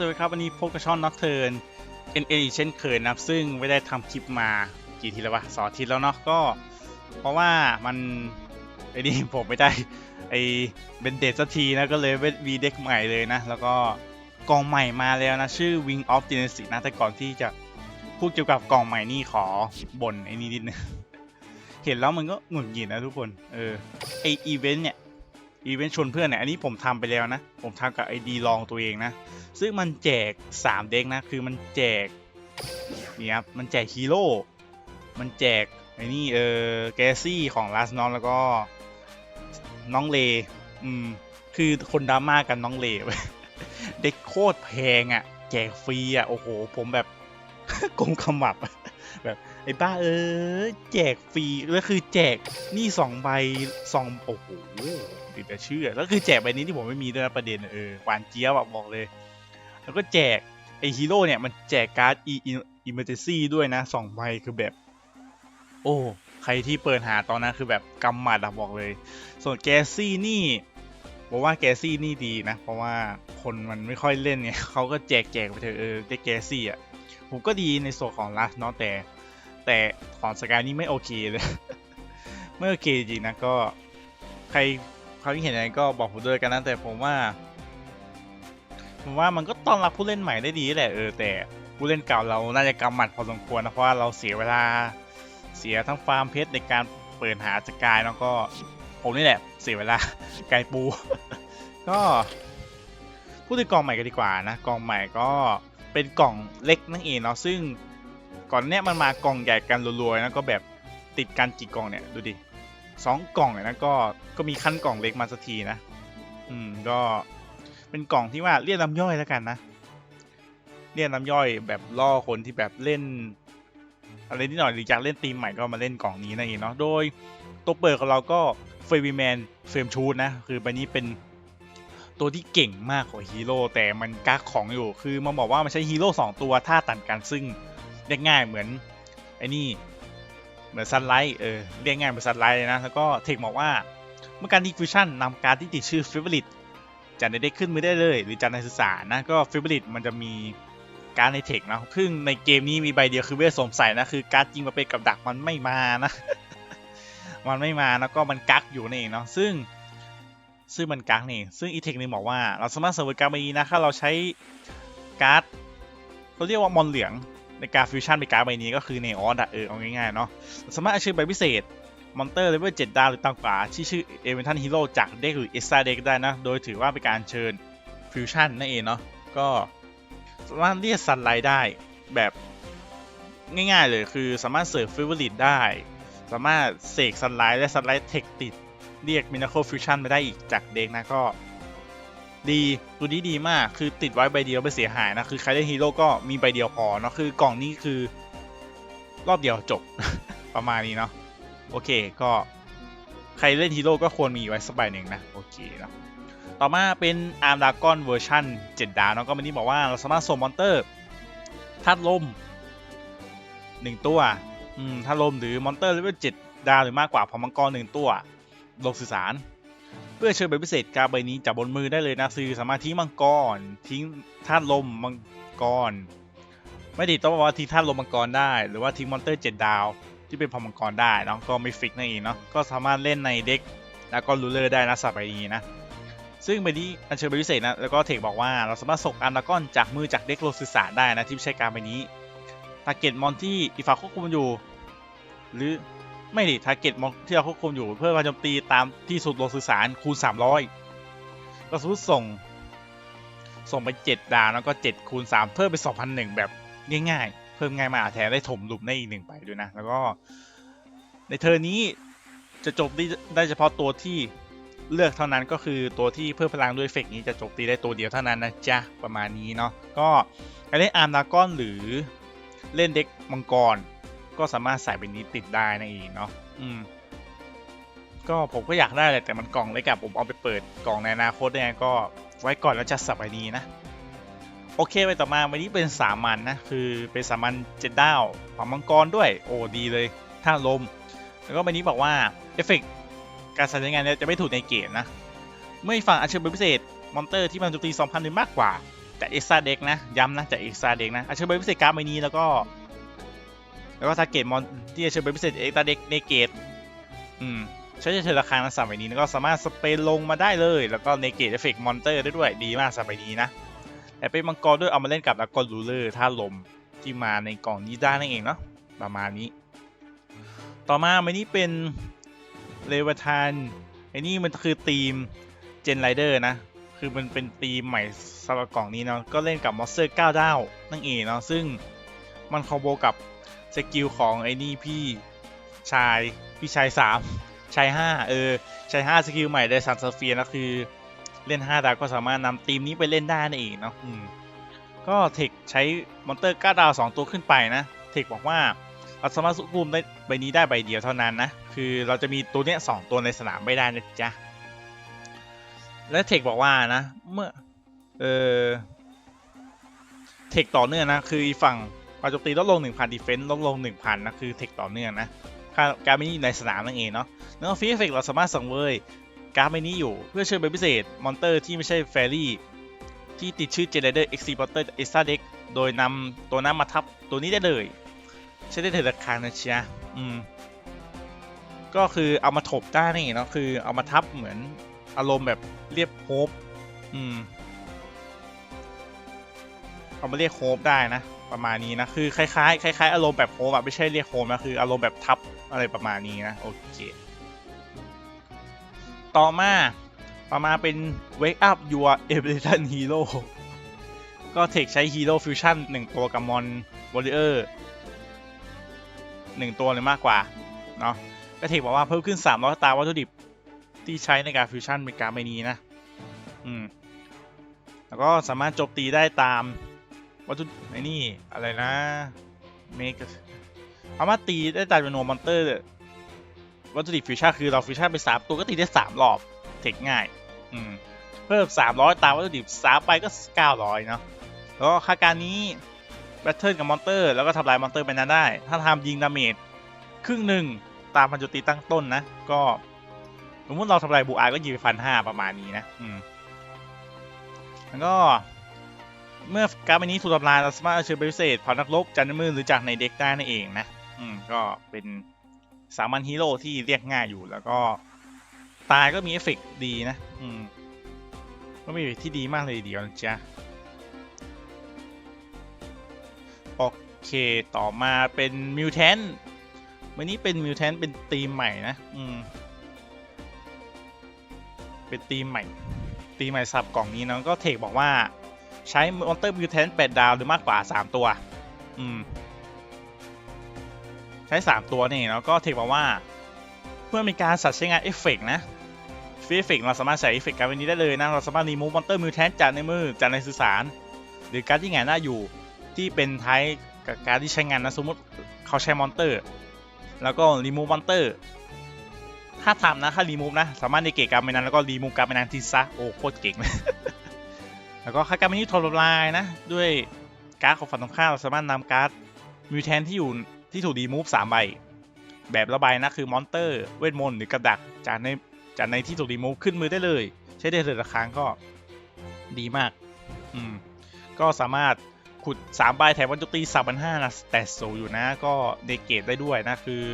สวัสดีครับวันนี้พบกับช่องน็อกเทิร์นเอ็นเอเช่นเคยนะครับ ซึ่งไม่ได้ทำคลิปมากี่ทีแล้ววะสองทิตย์แล้วเนาะก็ เพราะว่ามันไอ้นี่ผมไม่ได้ไอเป็นเดทสักทีนะก็เลยมีเด็กใหม่เลยนะ แล้วก็กองใหม่มาแล้วนะ ชื่อ Wing of Genesis นะแต่ก่อนที่จะพูดเกี่ยวกับกองใหม่นี่ขอบ่นไอ้นี่นิดนึงเห็นแล้วมันก็หงุดหงิดนะทุกคนเออไออีเวนต์เนี่ยอีเวนต์ชวนเพื่อนเนี่ยอันนี้ผมทำไปแล้วนะ ผมทำกับไอดีลองตัวเองนะ ซึ่งมันแจก 3 เด็กนะ คือมันแจกนี่ครับมันแจกฮีโร่มันแจกไอ้นี่เออแกซี่ของลาสน้องแล้วก็น้องเลอืมคือคนดราม่ากันน้องเลเว้ยเด็กโคตรแพงอะ่ะ แจกฟรีอะ่ะ โอ้โห ผมแบบกลมขมับแบบไอ้บ้าเออแจกฟรีแล้วคือแจกนี่สองใบสองโอ้โหติดแต่เชื่อแล้วคือแจกใบนี้ที่ผมไม่มีด้วยนะประเด็นเออหวานเจี๊ยบบอกเลย แล้วก็แจกไอฮีโร่เนี่ยมันแจกการ์ดอีอิมเมอร์ซี่ด้วยนะสองใบคือแบบ โอ้ ใครที่เปิดหาตอนนั้นคือแบบกำหมัดอะบอกเลย ส่วนแกซี่นี่บอกว่าแกซี่นี่ดีนะ เพราะว่าคนมันไม่ค่อยเล่นไงเขาก็แจกแจกไปเถอะเออได้แกซี่อะผมก็ดีในส่วนของลัสเนาะแต่ แต่ของสกายนี่ไม่โอเคเลยไม่โอเคจริงนะก็ใครเขาที่เห็นอะไรก็บอกผมด้วยกันนะแต่ผมว่า ผมว่ามันก็ต้อนรับผู้เล่นใหม่ได้ดีแหละเออแต่ผู้เล่นเก่าเราน่าจะกำหมัดพอสมควรนะเพราะว่าเราเสียเวลาเสียทั้งฟาร์มเพชรในการเปิดหาสกายแล้วก็ผมนี่แหละเสียเวลาไกลปู ก็พูดถึงกล่องใหม่กันดีกว่านะกล่องใหม่ก็เป็นกล่องเล็กนั่นเองเนาะซึ่งก่อนเนี้ยมันมากล่องใหญ่กันรัวๆนะก็แบบติดกันกี่กล่องเนี่ยดูดิสองกล่องเนี่ยนะก็ก็มีขั้นกล่องเล็กมาสักทีนะ อืมก็ เป็นกล่องที่ว่าเรียกน้ำย่อยแล้วกันนะ เรียกน้ำย่อยแบบล่อคนที่แบบเล่น อะไรนิดหน่อยหรืออยากเล่นทีมใหม่ก็มาเล่นกล่องนี้นั่นเองเนาะโดยตัวเปิดของเราก็เฟรวีแมนเฟรมชูดนะ คือใบนี้เป็นตัวที่เก่งมากกว่าฮีโร่แต่มันกักของอยู่ คือมาบอกว่ามันใช้ฮีโร่สองตัวท่าตัดกันซึ่งเรียกง่ายเหมือนไอ้นี่เหมือนซันไลท์เออเรียกง่ายเหมือนซันไลท์เลยนะ แล้วก็เทคบอกว่าเมื่อการดีฟิวชั่นนำการที่ติดชื่อฟิวลิต จัดในเด็กขึ้นมือได้เลย หรือจัดในสื่อสานะก็ฟิบริตมันจะมีการในเทคนะซึ่งในเกมนี้มีใบเดียวคือเวทสมใส่นะคือการดยิงมาเป็นกับดักมันไม่มานะมันไม่มาแล้วก็มันกักอยู่นี่เองเนาะซึ่งซึ่งมันกักนี่ซึ่งอีเทคนี่บอกว่าเราสามารถเสริมการดใบนี้นะถ้าเราใช้การ์ดเขาเรียกว่ามอนเหลืองในการฟิวชั่นเป็นการ์ดใบนี้ก็คือเนออสอะเออเอาง่ายๆเนาะสามารถเอาชื่อใบพิเศษ มอนเตอร์เลเวล7ดาวหรือต่ำกว่าที่ชื่อเอเวนทันฮีโร่จากเด็กหรือเอ็กซ์ตาเด็กได้นะ โดยถือว่าเป็นการเชิญฟิวชั่นนั่นเองเนาะก็สามารถเรียกซันไลท์ได้แบบง่ายๆเลยคือสามารถเสิร์ฟฟิวลิตได้ สามารถเสกซันไลท์และซันไลท์เทคติด เรียกมินาโคฟิวชั่นมาได้อีกจากเด็กนะก็ดีตัวนี้ดีมากคือติดไว้ใบเดียวไม่เสียหายนะ คือใครเล่นฮีโร่ก็มีใบเดียวพอเนาะคือกล่องนี้คือ รอบเดียวจบ ประมาณนี้เนาะ โอเคก็ใครเล่นฮีโร่ก็ควรมีไว้สักใบหนึ่งนะ โอเคเนาะต่อมาเป็นอาร์มดากอนเวอร์ชัน7ดาวเนาะก็มันนี้บอกว่าเราสามารถส่งมอนเตอร์ธาตุลม 1 ตัวอืมธาตุลมหรือมอนเตอร์เลเวล7ดาวหรือมากกว่าพอมังกร1ตัวลงสื่อสาร เพื่อเชิญใบพิเศษการใบนี้จากบนมือได้เลยนะคือสามารถทิ้งมังกร ทิ้งธาตุลมมังกร ไม่ติดต้องบอกว่าทิ้งธาตุลมมังกรได้ หรือว่าทิ้งมอนเตอร์7ดาว ที่เป็นพอมังกรได้เนาะก็ไม่ฟิกนั่นเองเนาะก็สามารถเล่นในเด็กแล้วก็รูเลอร์ได้นะสับไปนี้นะซึ่งใบนี้อันเชิญใบพิเศษนะแล้วก็เทคบอกว่าเราสามารถส่งอาร์ดากอนจากมือจากเด็กโลสื่อสาได้นะที่ใช่การใบนี้ทาร์เก็ตมอนที่อีฟาควบคุมอยู่ หรือไม่ดิทาร์เก็ตมอนที่เราควบคุมอยู่เพื่อการโจมตีตามที่สุดโลสื่อสารคูณ 300 ก็สมมติส่งส่งไป 7 ดาวแล้วก็ 7 คูณ 3 เพิ่มไป 2,001 แบบง่ายๆ เพิ่มง่ายมาแถมได้ถมหลุมได้อีกหนึ่งไปด้วยนะ แล้วก็ในเทอร์นี้จะจมตีได้เฉพาะตัวที่เลือกเท่านั้นก็คือตัวที่เพิ่มพลังด้วยเฟกนี้จะจมตีได้ตัวเดียวเท่านั้นนะจ๊ะ ประมาณนี้เนาะก็การเล่นอาร์มดากอนหรือเล่นเด็กมังกร ก็สามารถใส่เป็นนี้ติดได้นั่นเองเนาะอืมก็ผมก็อยากได้แหละแต่มันกล่องเล็กอะผมเอาไปเปิดกล่องในอนาคตเนี่ยก็ไว้ก่อนแล้วจะสับไปนี้นะ โอเคไปต่อมาวันนี้เป็นสามัญนนะคือเป็นสามัญเจ็ดดาวผังมังกรด้วยโอ้ดีเลยท่าลม แล้วก็วันนี้บอกว่าเอฟเฟกการใช้งานเนี่ยจะไม่ถูกในเกณฑ์นะ เมื่อฝั่งอัญเชิญเป็นพิเศษมอนเตอร์ที่มันจมตี2,000หรือมากกว่าจากเอ็กซ์ตาเด็กนะย้ำนะจากเอ็กซ์ตาเด็กนะอาชิญใบพิเศษการ์ดใบนี้แล้วก็ แล้วก็ทาร์เก็ตมอนที่อาชิญใบพิเศษเอ็กซ์ตาเด็กเนเกตอืมใช้เชิญราคาสามใบนี้แล้วก็สามารถสเปรย์ลงมาได้เลย แล้วก็เนเกตเอฟเฟกต์มอนเตอร์ได้ด้วยดีมากสามใบนี้นะ แต่เป็นมังกรด้วยเอามาเล่นกับแล้วก็รูเลอร์ท่าลมที่มาในกล่องนี้ได้นั่นเองเนาะประมาณนี้ ต่อมาใบนี้เป็นเลวทานไอ้นี่มันคือทีมเจนไรเดอร์นะ คือมันเป็นธีมใหม่สำหรับกล่องนี้เนาะก็เล่นกับมอสเตอร์9ดาวนั่นเองเนาะซึ่งมันคอมโบกับสกิลของไอ้นี่พี่ชายพี่ชาย3ชาย5เออชาย5สกิลใหม่ได้ซันสเฟียนะคือ เล่น 5 ดาวก็สามารถนำทีมนี้ไปเล่นได้นั่นเองเนาะอืมก็เทคใช้มอนเตอร์9ดาว 2 ตัวขึ้นไปนะ เทคบอกว่าเราสามารถสุกุมได้ใบนี้ได้ใบเดียวเท่านั้นนะ คือเราจะมีตัวเนี้ยสองตัวในสนามไม่ได้นะจ๊ะ และเทคบอกว่านะ เมื่อ เออเทคต่อเนื่องนะ คืออีฝั่งปาโจมตีลดลง 1,000ดีเฟนซ์ลดลง 1,000นะ คือเทคต่อเนื่องนะค่าการไม่นี้ในสนามนั่นเองเนาะแล้วฟีเอฟเฟกเราสามารถสังเวย การ์ดไม่นี้อยู่เพื่อเชิญเป็นพิเศษมอนเตอร์ที่ไม่ใช่แฟรี่ที่ติดชื่อเจเนเดอร์เอ็กซิพอร์เตอร์เอ็กซ์ตร้าเด็กโดยนำตัวนั้นมาทับตัวนี้ได้เลย ใช้ได้เถิดราคานะเชียอืมก็คือเอามาถบได้นี่เนาะคือเอามาทับเหมือนอารมณ์แบบเรียบโฮปอืมเอามาเรียกโฮปได้นะ ประมาณนี้นะคือคล้ายๆคล้ายๆอารมณ์แบบโฮปอะไม่ใช่เรียกโฮปนะคืออารมณ์แบบทับอะไรประมาณนี้นะโอเค ต่อมาต่อมาเป็น wake up your evolution hero ก็เทคใช้ hero fusion 1 ตัวกับมอน warrior 1 ตัวเลยมากกว่า เนาะก็เทคบอกว่าเพิ่มขึ้น 300 ตาวัตถุดิบที่ใช้ในการฟิวชั่นเป็นการไม่นี้นะ อืม แล้วก็สามารถโจมตีได้ตามวัตถุไอ้นี่ อะไรนะเมกสามารถตีได้ตามจำนวนมอนเตอร์ วัตถุดิบฟิวชั่นคือเราฟิวชั่นไปสามตัวก็ตีได้สามรอบเทคง่าย อืมเพิ่มสามร้อยตามวัตถุดิบสามไปก็เก้าร้อยเนาะแล้วก็ค่าการนี้แบทเทิลกับมอนเตอร์แล้วก็ทำลายมอนเตอร์ไปนั้นได้ ถ้าทำยิงดาเมจครึ่งหนึ่งตามพันจุตีตั้งต้นนะ ก็สมมติเราทำลายบูอาก็ยิงไปฟันห้าประมาณนี้นะ อืมแล้วก็เมื่อการ์ดใบนี้ถูกทำลายเราสามารถเอาเชิญไปพิเศษผ่านนักรบจากในมือหรือจากในเด็กได้นั่นเองนะ อืม ก็เป็น สามัญฮีโร่ที่เรียกง่ายอยู่แล้วก็ตายก็มีเอฟเฟกดีนะ อืม ก็มีเอฟเฟกที่ดีมากเลยเดียวนะจ๊ะ โอเค ต่อมาเป็นมิวแทนวันนี้เป็นมิวแทนเป็นธีมใหม่นะ อืม เป็นธีมใหม่ ตีมใหม่สับกล่องนี้เนาะก็เทคบอกว่า ใช้มอนเตอร์มิวแทน8ดาวหรือมากกว่า3ตัว อืม ใช้ 3 ตัวนี่แล้วก็เทคบอกว่าเพื่อมีการสัตว์ใช้งานเอฟเฟกนะฟีเอฟเฟกเราสามารถใส่เอฟเฟกการวันนี้ได้เลยนะ เราสามารถรีมูฟมอนเตอร์มิวแทนจากในมือจากในสื่อสาร หรือการที่แงหน้าอยู่ที่เป็นท้ายกับการที่ใช้งานนะสมมติเขาใช้มอนเตอร์ แล้วก็รีมูฟมอนเตอร์ถ้าทำนะถ้ารีมูฟนะ สามารถในเกตการไปนั้นแล้วก็รีมูฟการไปนั้นทีซะโอ้โคตรเก่งเลยแล้วก็ค่าการไม่นี้ทนลายนะ ด้วยการ์ดของฝั่งตรงข้ามเราสามารถนำการ์ดมิวแทนที่อยู่ ที่ถูกรีมูฟสามใบ แบบระบายนะคือมอนเตอร์เวทมนต์หรือกับดักจากในจากในที่ถูกรีมูฟขึ้นมือได้เลย ใช้ได้เลยละครั้งก็ดีมากอืมก็สามารถขุด3ใบแถมวันจุตี3 5 0 0นะแต่สูอยู่นะก็เดเกตได้ด้วยนะคือ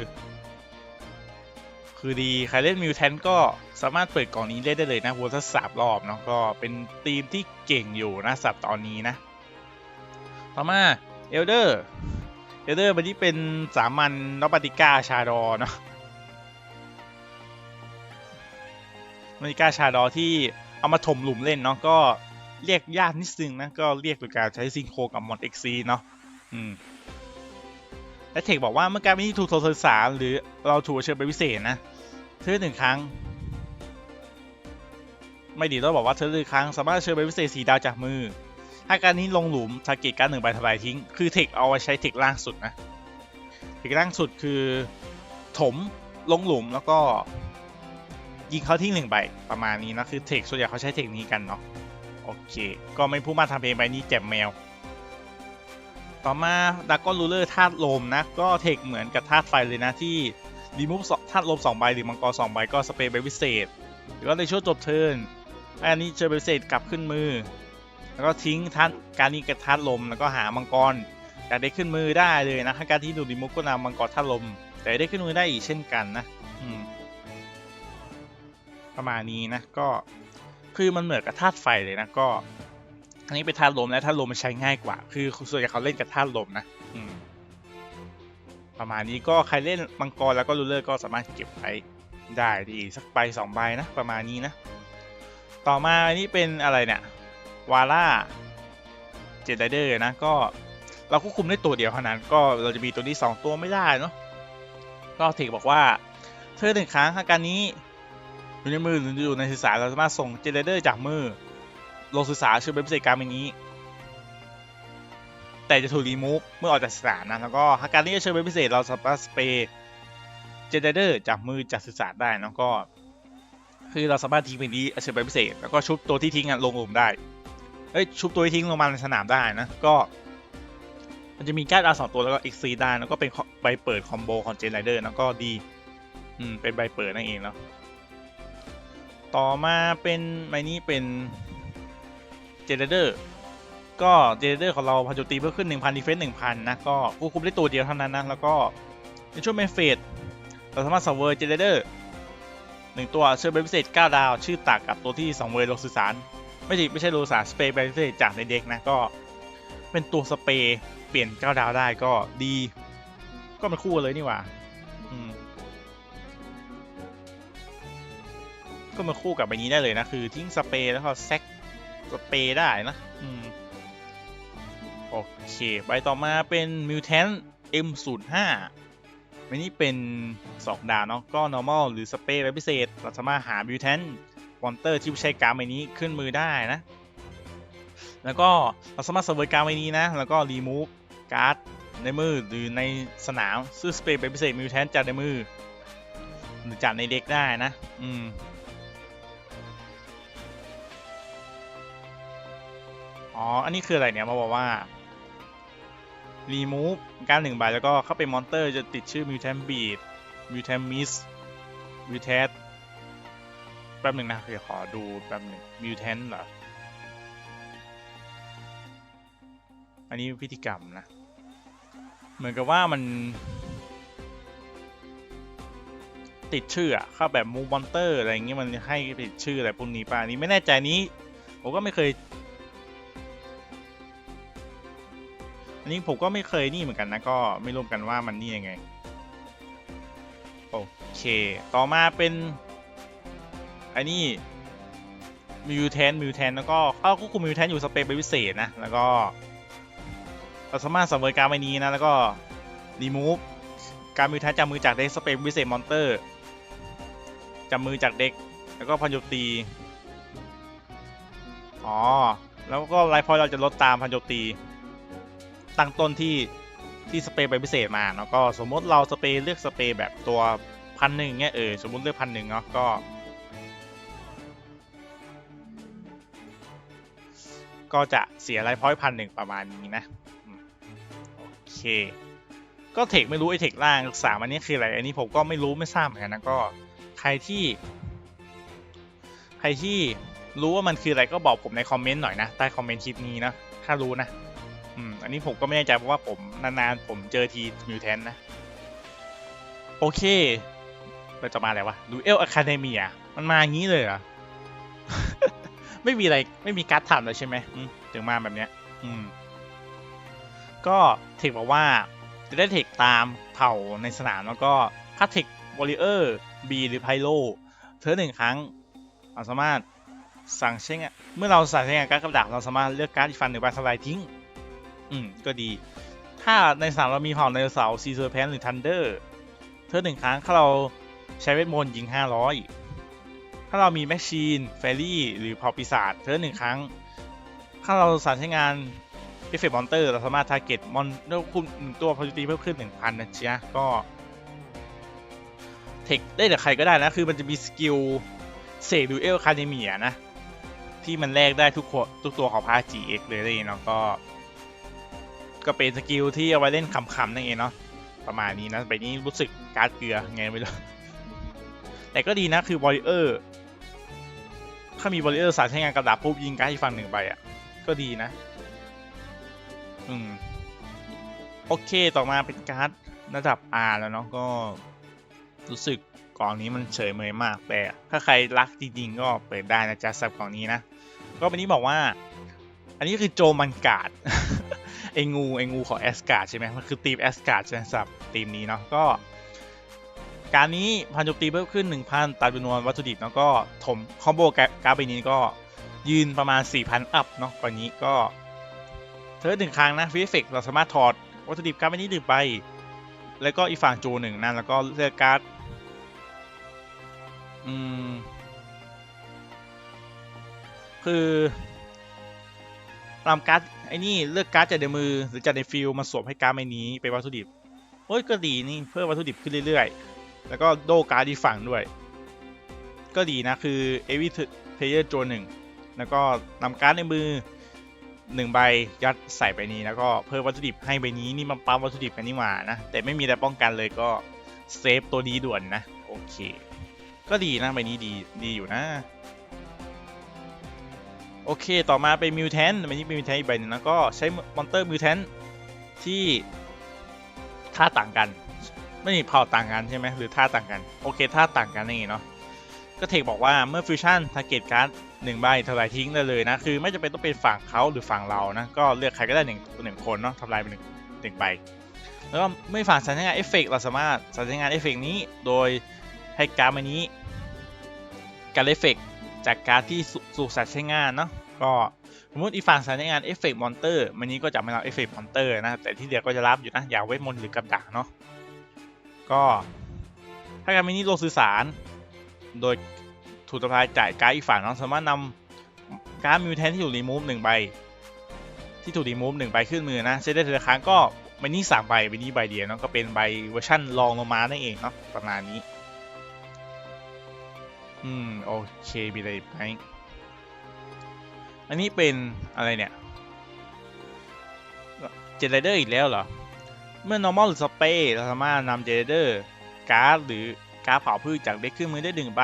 คือดี ใครเล่นมิวแทนก็สามารถเปิดกล่องนี้เล่นได้เลยนะวนสักสามรอบเนาะก็เป็นทีมที่เก่งอยู่นะสับตอนนี้นะ ต่อมาเอลเดอร์ เอเดอร์วันนี้เป็นสามัญนอปติก้าชาดอเนาะนอปติก้าชาดอที่เอามาถมหลุมเล่นเนาะก็เรียกยากนิดนึงนะ ก็เรียกโดยการใช้ซิงโครกับมอนเอ็กซีเนาะอืมและเทคบอกว่าเมื่อการไม่ถูกโทรสื่อสารหรือเราถูกเชิญไปพิเศษนะเธอหนึ่งครั้ง ไม่ดีต้องบอกว่าเธอหนึ่งครั้งสามารถเชิญไปพิเศษสีดาวจากมือ ถ้าการนี้ลงหลุมทาร์เก็ตการดหนึ่งใบทำลายทิ้ง คือเทคเอาไว้ใช้เทคล่างสุดนะ เทคล่างสุดคือถมลงหลุมแล้วก็ยิงเขาทิ้งหนึ่งใบประมาณนี้นะคือเทคส่วนใหญ่เขาใช้เทคนี้กันเนาะโอเคก็ไม่พูดมาทำเพลงใบนี้แจมแมว ต่อมาดักกอนรูเลอร์ธาตุลมนะ ก็เทคเหมือนกับธาตุไฟเลยนะที่รีมูฟธาตุลม2ใบหรือมังกร2ใบก็สเปรย์ใบพิเศษหรือว่าในช่วงจบเทิร์นอันนี้เจอใบพิเศษกลับขึ้นมือ แล้วก็ทิ้งทัดการนี้กับทัดลมแล้วก็หามังกรจากได้ขึ้นมือได้เลยนะถ้าการที่ดูดีมุกก็นำมังกรทัดลม แต่ได้ขึ้นมือได้อีกเช่นกันนะประมาณนี้นะก็คือมันเหมือนกับธาตุไฟเลยนะก็อันนี้เป็นธาตุลมและธาตุลมมันใช้ง่ายกว่า คือส่วนใหญ่เขาเล่นกับธาตุลมนะประมาณนี้ก็ใครเล่นมังกรแล้วก็รูเลอร์ก็สามารถเก็บไว้ได้ดีสักใบสองใบนะประมาณนี้นะ ต่อมาอันนี้เป็นอะไรเนี่ย วาร่าเจดเดอร์นะก็เราควบคุมได้ตัวเดียวเท่านั้นก็เราจะมีตัวนี้สองตัวไม่ได้เนาะก็เทคบอกว่าเธอหนึ่งครั้งอาการนี้อยู่ในมือหรืออยู่ในสื่อสารเราสามารถส่งเจเนเดอร์จากมือลงสื่อสารชื่อเว็บไซต์การแบบนี้ แต่จะถูกรีมูฟเมื่อออกจากสื่อสารนะแล้วก็อาการนี้จะเชิญเว็บพิเศษเราสามารถสเปรย์เจเนเดอร์จากมือจากสื่อสารได้นะก็ คือเราสามารถทิ้งไปนี้เชิญเว็บพิเศษ แล้วก็ชุบตัวที่ทิ้งลงหลุมได้ เอ้ยชุบตัวทิ้งลงมาในสนามได้นะก็มันจะมีการ์ดอาสองตัวแล้วก็เอ็กซีได้แล้วก็เป็นใบเปิดคอมโบของเจนไรเดอร์แล้วก็ดีอืมเป็นใบเปิดนั่นเองเนาะต่อมาเป็นใบนี้เป็นเจนไรเดอร์ก็เจนไรเดอร์ของเราพันจุตีเพิ่มขึ้น 1,000ดีเฟนส์1,000 นะ ก็ควบคุมได้ตัวเดียวเท่านั้นนะ แล้วก็ในช่วงเมนเฟสเราสามารถสังเวยเจนไรเดอร์หนึ่งตัวเชื่อเป็นพิเศษ 9 ดาว ชื่อตักกับตัวที่2เวยลงสื่อสาร ไม่ใช่ไม่ใช่โลสาสเปรย์เป็นพิเศษจากในเด็กนะก็ เป็นตัวสเปรย์เปลี่ยน9ดาวได้ก็ดี ก็มันคู่เลยนี่หว่าก็มาคู่กับใบนี้ได้เลยนะ คือทิ้งสเปรย์แล้วก็แซกสเปรย์ได้นะอืมโอเค ใบต่อมาเป็นมิวแทน M05 ใบนี้เป็น 2 ดาวเนาะก็ normal หรือสเปรย์ใบพิเศษ เราสามารถหามิวแทน มอนเตอร์ที่ใช้การ์ดใบนี้ขึ้นมือได้นะ แล้วก็เราสามารถเสวยการ์ดใบนี้นะ แล้วก็รีมูฟการ์ดในมือหรือในสนามซื้อสเปรย์ใบพิเศษมิวแทนจากในมือ หรือจากในเด็กได้นะ อืมอ๋อ อันนี้คืออะไรเนี่ยมาบอกว่า remove การหนึ่งใบแล้วก็เข้าไปมอนเตอร์จะติดชื่อ mutant beat mutant miss mutant แป๊บหนึ่งนะเดี๋ยวขอดูแป๊บหนึ่ง mutant เหรอ อันนี้พิธีกรรมนะ เหมือนกับว่ามัน ติดชื่ออะเข้าแบบมูมอนเตอร์อะไรอย่างเงี้ยมันให้ติดชื่ออะไรพวกนี้ป่ะนนี้ไม่แน่ใจนี้ ผมก็ไม่เคย อันนี้ผมก็ไม่เคยนี่เหมือนกันนะ ก็ไม่รู้กันว่ามันนี่ยังไง โอเค ต่อมาเป็น อันนี้มิวแทนมิวแทนแล้วก็เข้าควบคุมมิวแทนอยู่สเปรย์เป็นพิเศษนะ แล้วก็เราสามารถสังเวยการใบนี้นะ แล้วก็รีมูฟการมิวแทนจากมือจากเด็กสเปรย์พิเศษมอนเตอร์จากมือจากเด็ก แล้วก็พันโจมตี อ๋อ แล้วก็ไลฟ์พอยเราจะลดตามพันโจมตี ตั้งต้นที่ที่สเปรย์ไปพิเศษมาเนาะก็สมมติเราสเปรย์เลือกสเปรย์แบบตัวพันหนึ่งเงี้ยเออสมมติเลือกพันหนึ่งเนาะก็ ก็จะเสียไลฟ์พอยต์พันหนึ่งประมาณนี้นะโอเค ก็เทคไม่รู้ไอเทคล่างสามอันนี้คืออะไร อันนี้ผมก็ไม่รู้ไม่ทราบเหมือนกันนะก็ใครที่ ใครที่รู้ว่ามันคืออะไรก็บอกผมในคอมเมนต์หน่อยนะใต้คอมเมนต์คลิปนี้นะถ้ารู้นะอืมอันนี้ผมก็ไม่แน่ใจเพราะว่าผมนานๆผมเจอทีมิวแทนนะ โอเคเราจะมาอะไรวะดูเอลอะคาเดมีอะมันมาอย่างนี้เลยเหรอ ไม่มีอะไรไม่มีการ์ดถามเลยใช่ไหมอืมถึงมาแบบเนี้ยอืมก็เทคบอกว่าจะได้เทคตามเผ่าในสนามแล้วก็ถ้าเทควอริเออร์บีหรือไพโลเธอหนึ่งครั้งเราสามารถสั่งใช้งานเมื่อเราสั่งใช้งานการ์ดกับดักเราสามารถเลือกการ์ดอีกฟันหนึ่งใบสไลด์ทิ้ง อืม ก็ดี ถ้าในสนามเรามีเผ่าไดโนเสาซีเซอร์แพนหรือทันเดอร์ เธอหนึ่งครั้งถ้าเราใช้เวทมนต์ยิง500 ถ้าเรามีแมชชีนเฟรี่ หรือเผาปีศาจเธอหนึ่งครั้ง ถ้าเราสารใช้งานเอฟเฟกต์มอนเตอร์เราสามารถทาร์เก็ตมอนด้วยคุณหนึ่งตัวพอดีเพิ่มขึ้น1,000นนะเชียก็เทคได้แต่ใครก็ได้นะ คือมันจะมีสกิลเสกดูเอลคาเดเมียนะ ที่มันแลกได้ทุกทุกตัวของพา GX เลยเลยนี่เนาะก็ ก็เป็นสกิลที่เอาไว้เล่นขำๆนั่นเองเนาะประมาณนี้นะใบนี้รู้สึกการ์ดเกลือไงไม่รู้แต่ก็ดีนะคือบอลเออร์ ถ้ามีบอลเออร์สายใช้งานกระดาษปุ๊บยิงการ์ดอีกฝั่งหนึ่งไปอะ ก็ดีนะ อืม โอเคต่อมาเป็นการ์ดระดับ R แล้วเนาะก็รู้สึกกล่องนี้มันเฉยเมยมาก แต่ถ้าใครรักจริงๆก็เปิดได้นะจ๊ะสับกล่องนี้นะ ก็วันนี้บอกว่า อันนี้คือโจมันกาดไองูไองูของแอสการ์ดใช่ไหมมันคือทีมแอสการ์ดใช่ไหมสับทีมนี้เนาะก็ การนี้พันโจมตีเพิ่มขึ้น 1,000ตามจำนวนวัตถุดิบแล้วก็ถมคอมโบการ์ดใบนี้ก็ยืนประมาณ 4,000 อัพเนาะกว่านี้ก็เธอหนึ่งครั้งนะฟิเฟกเราสามารถถอดวัตถุดิบการ์ดใบนี้หนึ่งใบแล้วก็อีฝั่งโจหนึ่งนั่นแล้วก็เลือกการ์ดอืมคือตามการ์ดไอ้นี่เลือกการ์ดจากในมือหรือจากในฟิลมาสวมให้การ์ดใบนี้เป็นวัตถุดิบโอ้ยก็ดีนี่เพิ่มวัตถุดิบขึ้นเรื่อยๆ แล้วก็โดการ์ดที่ฝั่งด้วย ก็ดีนะคือเอวิเพเยอร์โจหนึ่งแล้วก็นำการ์ดในมือหนึ่งใบยัดใส่ใบนี้แล้วก็เพิ่มวัตถุดิบให้ใบนี้นี่มันปั๊มวัตถุดิบกันนี่หว่านะแต่ไม่มีอะไรป้องกันเลยก็เซฟตัวนี้ด่วนนะโอเค ก็ดีนะใบนี้ดีดีอยู่นะ โอเคต่อมาเป็นมิวแทนใบนี้เป็นมิวแทนอีกใบหนึงแล้วก็ใช้มอนเตอร์มิวแทนที่ท่าต่างกัน ไม่มีเผ่าต่างกันใช่ไหมหรือท่าต่างกัน โอเคท่าต่างกันนี่เนาะก็เทคบอกว่าเมื่อฟิวชั่นทาร์เก็ตการ์ดหนึ่งใบทำลายทิ้งได้เลยนะคือไม่จำเป็นต้องเป็นฝั่งเขาหรือฝั่งเรานะก็เลือกใครก็ได้หนึ่งหนึ่งคนเนาะทำลายไปหนึ่งหนึ่งใบแล้วก็ไม่ฝั่งสัญญางานเอฟเฟกเราสามารถสัญญางานเอฟเฟกนี้โดยให้การ์ดใบนี้การเอฟเฟกจากการ์ดที่สุสุสัตว์ใช้งานเนาะก็สมมติอีฝั่งสัญญางานเอฟเฟกมอนเตอร์มันนี้ก็จะไม่รับเอฟเฟกมอนเตอร์นะแต่ที่เดียวก็จะรับอยู่นะอย่างเวทมนต์หรือกับดักเนาะ ก็ถ้าการมินิโลกสื่อสาร โดยถูกทำลายจ่ายการ์ดอีกฝั่งเนาะสามารถนำการ์ดมิวแทนที่ถูกรีมูฟหนึ่งใบ ที่ถูกรีมูฟหนึ่งใบขึ้นมือนะใช้ได้ทีละครั้งก็ใบนี้สามใบใบนี้ใบเดียวเนาะก็เป็นใบเวอร์ชันรองลงมานั่นเองเนาะประมาณนี้ อืมโอเคมีอะไรไหมอันนี้เป็นอะไรเนี่ยเจเนเดอร์อีกแล้วเหรอ เมื่อ normal หรือ spray เราสามารถนำเจเนเดอร์การ์ดหรือการ์ดเผาพืชจากเด็กขึ้นมือได้หนึ่งใบ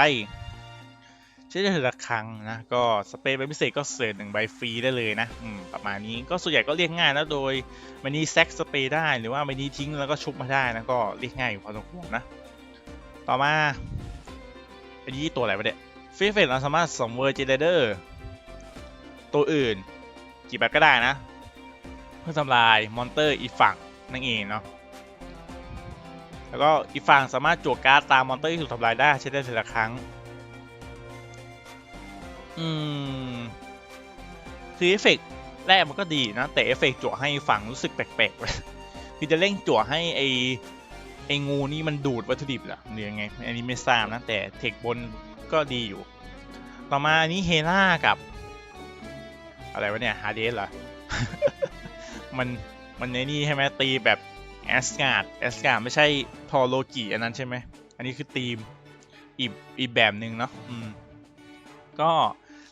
ใช้ได้ทีละครั้งนะ ก็สเปรย์ใบพิเศษก็เสิร์ฟหนึ่งใบฟรีได้เลยนะอืมประมาณนี้ก็ส่วนใหญ่ก็เรียกง่ายนะโดยมันนี้แซกสเปรย์ได้หรือว่ามันนี้ทิ้งแล้วก็ชุบมาได้นะก็เรียกง่ายอยู่พอสมควรนะ ต่อมาอันนี้ตัวอะไรวะเนี่ยฟิเฟตเราสามารถสมเวอร์เจเนเดอร์ตัวอื่น กี่แบบก็ได้นะ เพื่อทำลายมอนเตอร์อีกฝั่ง นั่นเองเนาะแล้วก็อีกฝั่งสามารถจวกการ์ดตามมอนเตอร์ที่ถูกทำลายได้ใช้ได้ทีละครั้ง อืมคือเอฟเฟกต์แรกมันก็ดีนะ แต่เอฟเฟกต์จั่วให้ฝั่งรู้สึกแปลกๆเลยคือจะเร่งจั่วให้ไอไองูนี่มันดูดวัตถุดิบเหรอหรือยังไงอันนี้ไม่ทราบนะ แต่เทคบนก็ดีอยู่ ต่อมาอันนี้เฮน่ากับ อะไรวะเนี่ยฮาเดสเหรอ มัน มันในนี่ใช่ไหมตีแบบแอสการ์ดแอสการ์ดไม่ใช่ทอโลกิอันนั้นใช่ไหม อันนี้คือตีมอีกอีกแบบหนึ่งเนาะอืมก็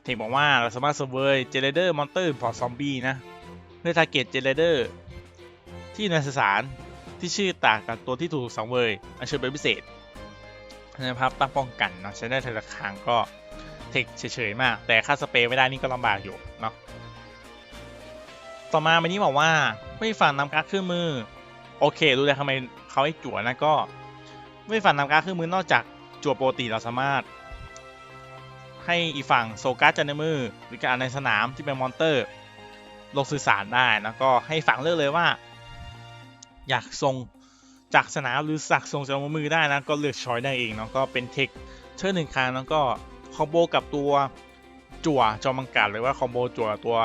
เทคบอกว่าเราสามารถเซอร์เวอร์เจเนเดอร์มอนเตอร์พอซอมบี้นะเพื่อทาร์เก็ตเจเนเดอร์ที่ในสสารที่ชื่อต่างกับตัวที่ถูกสังเวยอันเชิญเป็นพิเศษนะครับตั้งป้องกันเนาะใช้ได้ทีละครั้งก็เทคเฉยๆมาก แต่ค่าสเปรย์ไม่ได้นี่ก็ลำบากอยู่เนาะต่อมาวันนี้บอกว่า ไม่ฝันนำการ์ดเครื่องมือ โอเครู้แล้วทำไมเขาให้จั่วนะก็ไม่ฝันนำการ์ดเครื่องมือนอกจากจั่วโปกติเราสามารถ ให้อีฝั่งโซการ์ดจากในมือ หรือการในสนามที่เป็นมอนเตอร์ลงสื่อสารได้แล้วก็ให้ฝั่งเลือกเลยว่า อยากส่งจากสนามหรือสักส่งจากมือได้นะก็เลือกช้อยได้เองเนาะก็เป็นเทคเชิญหนึ่งครั้งแล้วก็คอมโบกับตัวจั่วจอมังกรหรือว่าคอมโบจั่วตัว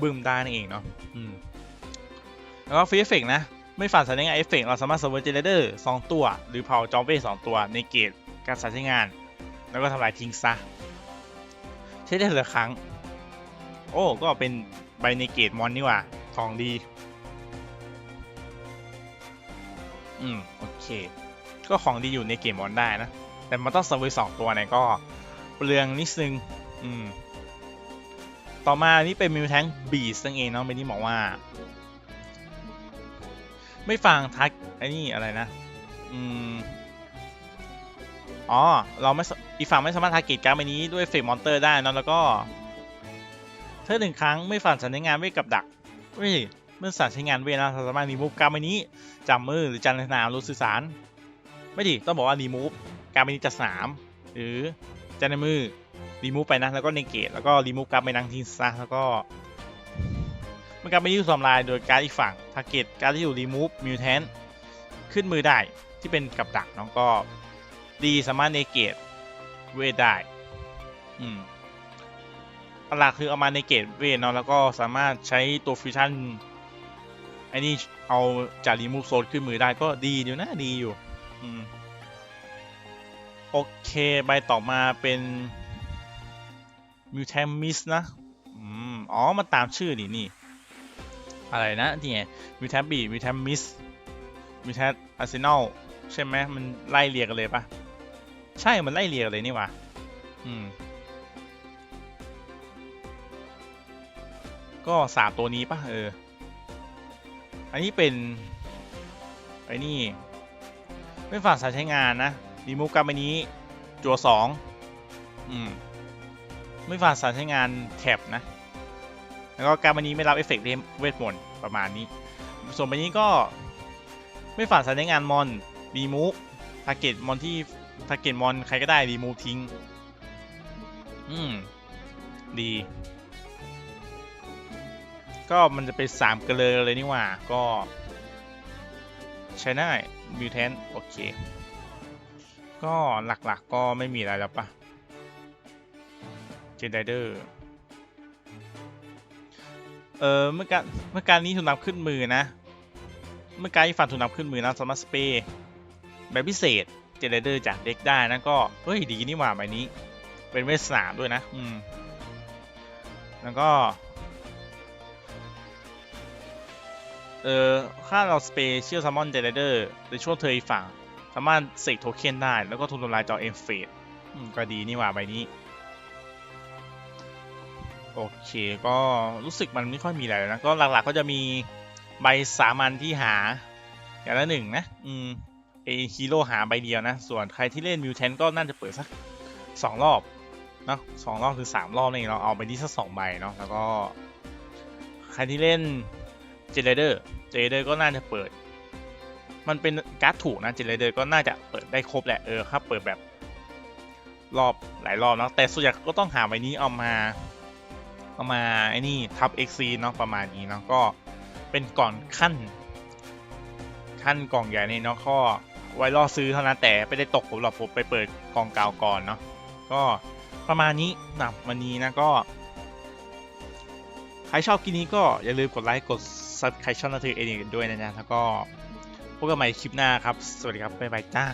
บึ้มได้นั่นเองเนาะอืม แล้วก็ฟรีเอฟเฟกนะ ไม่ฝันสัญญาเอฟเฟกเราสามารถเซอร์เวอร์เจเนเดอร์สองตัว หรือเผาจอมเวทสองตัวในเกตการใช้งาน แล้วก็ทำลายทิ้งซะ ใช้ได้ทีละครั้ง โอ้ก็เป็นใบในเกตมอนนี่ว่าของดี อืม โอเค ก็ของดีอยู่ในเกมมอนได้นะ แต่มันต้องเซอร์เวอร์สองตัวเนี่ยก็เปลืองนิดนึง อืมต่อมานี่เป็นมิวแทงบีสนั่นเองเนาะไม่นี่บอกว่า ไม่ฟังทักไอ้นี่อะไรนะ อืม อ๋อ เราไม่สอีกฝั่งไม่สามารถทาร์เก็ตการ์ดใบนี้ด้วยเฟกมอนเตอร์ได้นอะแล้วก็ เธถ้าหนึ่งครั้งไม่ผ่านสัญญางานเวทกับดักเฮ้ยเมื่อสารใช้งานเวทนะสามารถรีมูฟการ์ดใบนี้จากมือหรือจานสนามรู้สื่อสาร ไม่ดิต้องบอกว่ารีมูฟการ์ดใบนี้จากสนาม หรือจานในมือรีมูฟไปนะแล้วก็เนเกตแล้วก็รีมูฟการ์ดใบนั้นทิ้งซะแล้วก็ เมื่อการ์ดใบนี้ถูกทำลายโดยการอีกฝั่งทาร์เก็ตการที่อยู่รีมูฟมิวแทนขึ้นมือได้ที่เป็นกับดักน้องก็ดีสามารถเนเกตเวทได้ อืมหลักคือเอามาในเกตเวทเนาะแล้วก็สามารถใช้ตัวฟิวชั่นไอ้นี่เอาจากรีมูฟโซนขึ้นมือได้ก็ดีอยู่นะดีอยู่ อืมโอเคใบต่อมาเป็นมิวแทมมิสนะ อืม อ๋อ มันตามชื่อนี่นี่ อะไรนะนี่ยมิวแทมบีมิวแทมมิสมิวแทมอาร์เซนอลใช่ไหมมันไล่เรียงกันเลยปะใช่มันไล่เรียงกันเลยนี่ว่าอืมก็สามตัวนี้ปะเออ อันนี้เป็นไอ้นี่ไม่ฝากสายใช้งานนะรีมูฟการ์ดใบนี้จัวสองอืมไม่ฝากสายใช้งานแท็บนะ แล้วก็การ์ดใบนี้ไม่รับเอฟเฟกต์เวทมนต์ประมาณนี้ ส่วนใบนี้ก็ไม่ฝากสายใช้งานมอนรีมูฟทาร์เก็ตมอนที่ทาร์เก็ตมอนใครก็ได้รีมูฟทิ้ง อืม ดี ก็มันจะเป็นสามเลอเลยนี่ว่า ก็ใช้ได้มิวแทนโอเค ก็หลักๆกก็ไม่มีอะไรแล้วปะเจนไดเดอร์ เออเมื่อการเมื่อการนี้ถูกนำขึ้นมือนะ เมื่อการที่ฟันถูกนำขึ้นมือนะสมารถสเปย์แบบพิเศษเจนไดเดอร์จากเด็กได้นะก็เฮ้ยดีนี่หว่าใบนี้ เป็นเวทสนามด้วยนะ อืม แล้วก็เออถ้าเราสเปเชียลซัมมอนเจเนเดอร์ในช่วงเทอร์อีฝั่งสามารถเสกโทเค็นได้ แล้วก็ทุนทำลายจอเอ็มเฟดก็ดีนี่หว่าใบนี้ โอเค ก็รู้สึกมันไม่ค่อยมีอะไรนะ ก็หลักๆก็จะมีใบสามัญที่หา อย่างละหนึ่งนะ อืมเอฮีโร่หาใบเดียวนะ ส่วนใครที่เล่นมิวแทนก็น่าจะเปิดสักสองรอบเนาะสองรอบถึงสามรอบนี่เราเอาไปที่สักสองใบเนาะแล้วก็ ใครที่เล่นเจเนเดอร์เจเนเดอร์ก็น่าจะเปิด มันเป็นการ์ดถูกนะเจเนเดอร์ก็น่าจะเปิดได้ครบแหละเออครับเปิดแบบรอบหลายรอบเนาะแต่ส่วนใหญ่ก็ต้องหาใบนี้เอามา เอามาไอ้นี่ทับ x ็เนาะประมาณนี้เนาะก็เป็นก่อนขั้น ขั้นกล่องใหญ่นี่เนาะก็ไว้รอซื้อเท่านั้นแต่ไม่ได้ตกผมหรอกผมไปเปิดกล่องเก่าก่อนเนาะก็ประมาณนี้นะวันนี้นะก็ ใครชอบคลิปนี้ก็อย่าลืมกดไลค์กด subscribe ช่องนาทีเองกันด้วยนะจ๊ะแล้วก็พบกันใหม่คลิปหน้าครับ สวัสดีครับ บ๊ายบายจ้า